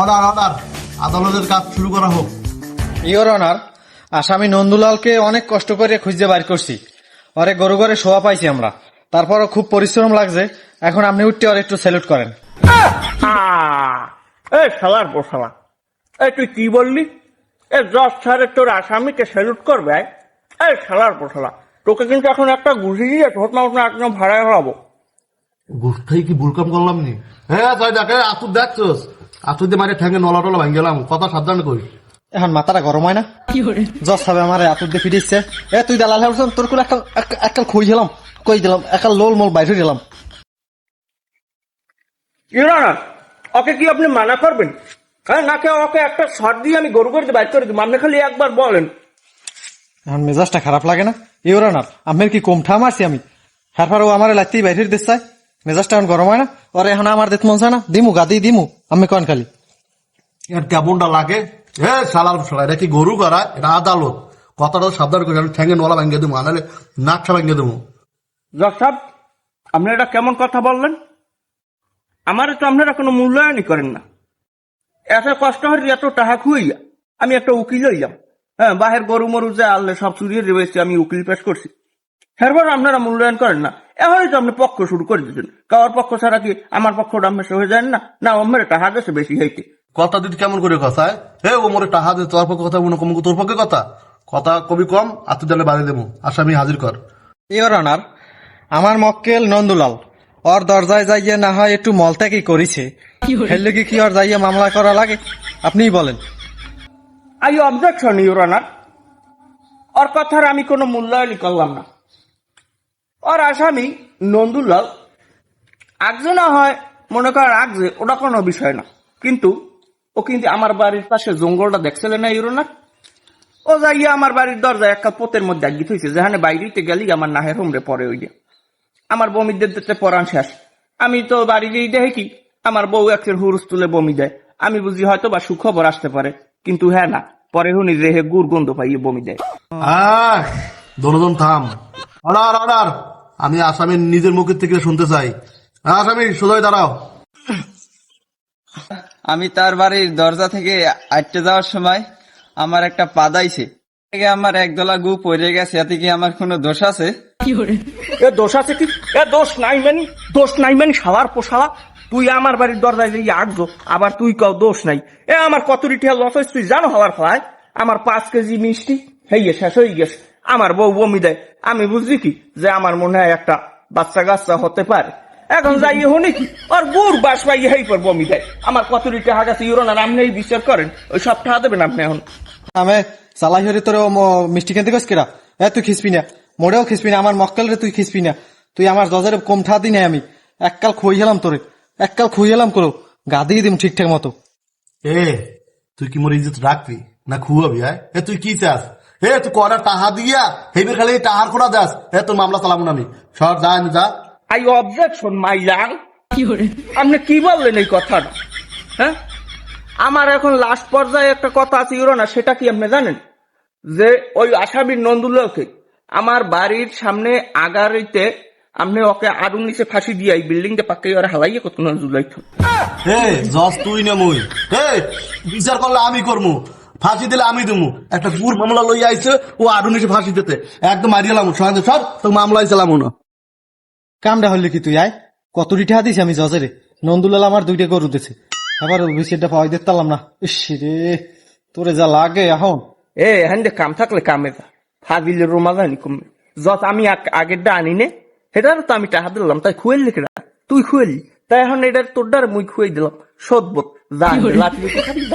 Order order আদালতের কাজ শুরু করা হোক। ইওর অনার আসামি নন্দুলালকে অনেক কষ্ট করে খুঁজতে বাইর করছি। ওরে গরু ঘরে শোয়া পাইছি আমরা। তারপরও খুব পরিশ্রম লাগছে। এখন আপনি উঠতে ওর একটু স্যালুট করেন। এই শালার বসালা এই তুই কি বললি? এ জজ ছাড়ে তোর আসামিকে স্যালুট করবে এই শালার বসালা তোকে কিন্তু এখন একটা গুছি দিয়ে তোর না ওটা একদম ভাড়ায় হলাবো গুস্তাই কি ভুলকাম করলাম নি? হ্যাঁ তাই দেখে আতুর দেখছোস। দিয়ে মারে ঠ্যাঙ্গে নলা টলা ভাঙ গেলাম কথা সাবধান কই এখন মাথাটা গরম হয় না? জজ সাহেব আমার আতুর দিয়ে ফিরিচ্ছে এ তুই দালাল হাউসন তোর কোলে একটা এক- একটা খুঁই দিলাম কই দিলাম একটা লোল মোল বাইরে দিলাম ইরানা ওকে কি আপনি মানা করবেন? হ্যাঁ নাকি ওকে একটা শট দিয়ে আমি গরু করে বাইর করে দিব আপনি খালি একবার বলেন। এখন মেজাজটা খারাপ লাগে না? ইওর অনার আমের কি কম ঠা মারছি আমি? হ্যারফার ও আমার লাইতেই বাইরে দিতে চাই মেজাজটা এখন গরম হয় না? ওরে এখন আমার দিতে মন চায় না। দিমু গাদি দিমু। আমি কন খালি? এর কেমনটা লাগে? হে শালার শালা এটা কি গরু করা? এটা আদালত কথাটা সাবধান করে আমি ঠ্যাঙ্গে নলা ভাঙিয়ে দেবো আনালে নাকটা ভাঙিয়ে দেবো। জজ সাহেব আপনি এটা কেমন কথা বললেন? আমার তো আপনারা কোনো মূল্যায়নই করেন না। এত কষ্ট হয় এত টাকা খুইয়া আমি একটা উকিল হইলাম। হ্যাঁ বাহের গরু মরু যে আনলে সব চুরিয়ে রেবেছি আমি উকিল পেশ করছি। এরপর আপনারা মূল্যায়ন করেন না। এখনই তো আপনি পক্ষ শুরু করে দিচ্ছেন কারোর পক্ষ ছাড়া কি আমার পক্ষটা আপনার হয়ে যায় না? না আমার টাকা গেছে বেশি হইতে কথা দিদি কেমন করে কথা? হে ও মোরে টাহা দে তোর পক্ষে কথা মনে কম তোর পক্ষে কথা। কথা কবি কম আতুর জালে বাড়ি দেবো। আসামি হাজির কর। ইওর অনার আমার মক্কেল নন্দুলাল ওর দরজায় যাইয়ে না হয় একটু মলত্যাগই করেছে। ফেললে কি কি ওর যাইয়ে মামলা করা লাগে? আপনিই বলেন। I objection your honour. ওর কথার আমি কোনো মূল্যায়নই করলাম না। ওর আসামি নন্দুলাল আগজে না হয় মনে করেন আগজে ওটা কোনো বিষয় না কিন্তু ও কিন্তু আমার বাড়ির পাশে জঙ্গলটা দেখছিলেন না ইউর অনার ও যাইয়া আমার বাড়ির দরজায় একটা পোতের মধ্যে আগিত হয়েছে যেখানে বাইরেতে গেলি আমার নাহের হোমরে পরে ওই আমার বমিদের দিতে পরাণ শেষ। আমি তো বাড়ি গিয়ে দেখি কি আমার বউ একের হুরুস তুলে বমি দেয়। আমি বুঝি হয়তো বা সুখবর আসতে পারে, কিন্তু হ্যাঁ না, পরে হুনি যে হে গুড় গন্ধ পাইয়ে বমি দেয়। আহ দনোজন থাম। অর্ডার অর্ডার আমি আসামির নিজের মুখের থেকে শুনতে চাই। হ্যাঁ, আসামি সোজাই দাঁড়াও। আমি তার বাড়ির দরজা থেকে আটতে যাওয়ার সময় আমার একটা পাদাইছে থেকে আমার একদলা গু পড়ে গেছে এতে কি আমার কোনো দোষ আছে? এ দোষ আছে কি? এ দোষ নাই মানি দোষ নাই মানি শালার পোশালা। তুই আমার বাড়ির দরজায় যে আটজো আবার তুই কাও দোষ নাই। এ আমার কত রিটিয়া লস হয়েছে তুই জানো হওয়ার ফলায় আমার পাঁচ কেজি মিষ্টি হেয়ে শেষ হয়ে গেছে। আমার বউ বমি দেয়। আমি বুঝলি কি? যে আমার মনে হয় একটা বাচ্চা কাচ্চা হতে পারে। এখন যাই হনি কি আর গুড় বাস পাই হেই পর বমি দেয়। আমার কত রিটিয়া হাগাছে ইউরোনার আপনি এই বিচার করেন। ওই সব টাকা দেবেন আপনি এখন। আমি চালাই হরি তোর মিষ্টি খেতে গেছ কিরা? এ তুই খিসবি না। মোড়েও খিসবি না আমার মক্কেল রে তুই খিসবি না। তুই আমার দজারে কম ঠা দি নাই আমি। এককাল খুই হেলাম তোরে। এককাল খুই হেলাম করো গা দিয়ে দিম ঠিকঠাক মতো। এ তুই কি মোর ইজ্জত রাখবি না খুয়াবি হ্যাঁ এ তুই কি চাস? এ তুই কয়টা টাহা দিয়া হেবের খালি টাহার কোটা দাস এ তোর মামলা চালাবো না আমি সর যা আমি যা আই অবজেকশন মাই ইয়াং আপনি কি বললেন এই কথাটা? হ্যাঁ? আমার এখন লাস্ট পর্যায়ে একটা কথা আছে ইউরো না সেটা কি আপনি জানেন? যে ওই আসামির নন্দুল্লাহকে আমার বাড়ির সামনে আগারিতে আপনি ওকে আগুন নিচে ফাঁসি দিয়ে এই বিল্ডিংটা পাকে ওরা হালাইয়ে কত নন্দুল্লাহ হে জজ তুই না মুই। হে বিচার করলে আমি করমু। ফাঁসি দিলে আমি দেবো একটা পুর মামলা লই আইছে ও আরও নিচে ফাঁসি দিতে। একদম মারিয়ালাম সঙ্গে সর তো মামলা আইছিলাম না। কামটা হলে কি তুই আয়? কত রিঠা দিছি আমি জজেরে নন্দুলাল আমার দুইটা গরু দিছে। আবার বিচারটা পাওয়াই দিতাম না। ইস রে তোরে যা লাগে এখন। এ হ্যান্ডে কাম থাকলে কামে যা। ফাজিলের রোমা জানি কমবে যত আমি আগ- আগেরটা আনি নে। সেটার তো আমি টাকা দিলাম তাই খুয়েলি কেডা তুই খুয়েলি। তাই এখন এটার তোর মুই খুয়াই দিলাম। সদবোধ। যা লাঠি খাবি,